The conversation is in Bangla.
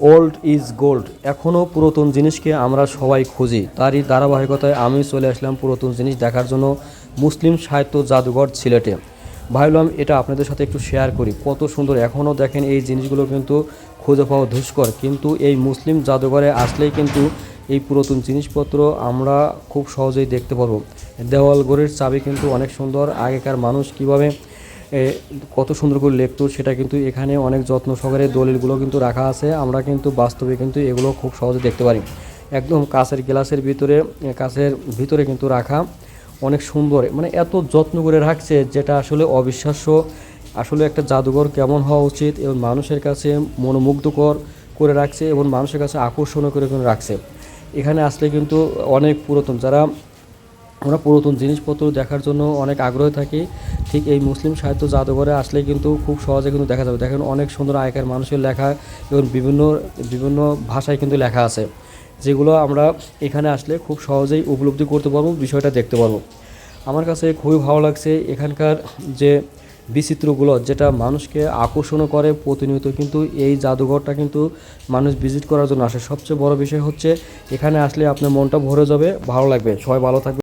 ওল্ড ইজ গোল্ড এখনও পুরাতন জিনিসকে আমরা সবাই খুঁজি। তারই ধারাবাহিকতায় আমি চলে আসলাম পুরাতন জিনিস দেখার জন্য মুসলিম সাহিত্য জাদুঘর সিলেটে। ভাবলাম এটা আপনাদের সাথে একটু শেয়ার করি। কত সুন্দর। এখনও দেখেন এই জিনিসগুলো কিন্তু খুঁজে পাওয়া দুষ্কর। কিন্তু এই মুসলিম জাদুঘরে আসলেই কিন্তু এই পুরাতন জিনিসপত্র আমরা খুব সহজেই দেখতে পারব। দেওয়াল ঘরের চাবি কিন্তু অনেক সুন্দর। আগেকার মানুষ কীভাবে কত সুন্দর করে লিখতো সেটা কিন্তু এখানে অনেক যত্ন সহকারে দলিলগুলো কিন্তু রাখা আছে। আমরা কিন্তু বাস্তবে কিন্তু এগুলো খুব সহজে দেখতে পারি। একদম কাছের গ্লাসের ভিতরে এ, কাছের ভিতরে কিন্তু রাখা অনেক সুন্দর। মানে এত যত্ন করে রাখছে যেটা আসলে অবিশ্বাস্য। আসলে একটা জাদুঘর কেমন হওয়া উচিত এবং মানুষের কাছে মনোমুগ্ধকর করে রাখছে এবং মানুষের কাছে আকর্ষণীয় করে করে রাখছে। এখানে আসলে কিন্তু অনেক পুরাতন যারা আমরা পুরাতন জিনিসপত্র দেখার জন্য অনেক আগ্রহী থাকি। ঠিক এই মুসলিম সাহিত্য জাদুঘরে আসলে কিন্তু খুব সহজে কিন্তু দেখা যাবে। দেখেন অনেক সুন্দর আগেকার মানুষের লেখা এবং বিভিন্ন বিভিন্ন ভাষায় কিন্তু লেখা আছে। যেগুলো আমরা এখানে আসলে খুব সহজেই উপলব্ধি করতে পারব, বিষয়টা দেখতে পারব। আমার কাছে খুবই ভালো লাগছে এখানকার যে বিচিত্রগুলো, যেটা মানুষকে আকর্ষণ করে, প্রতিনিয়ত কিন্তু এই জাদুঘরটা কিন্তু মানুষ ভিজিট করার জন্য আসে। সবচেয়ে বড় বিষয় হচ্ছে, এখানে আসলে আপনার মনটা ভরে যাবে, ভালো লাগবে। সবাই ভালো থাকবে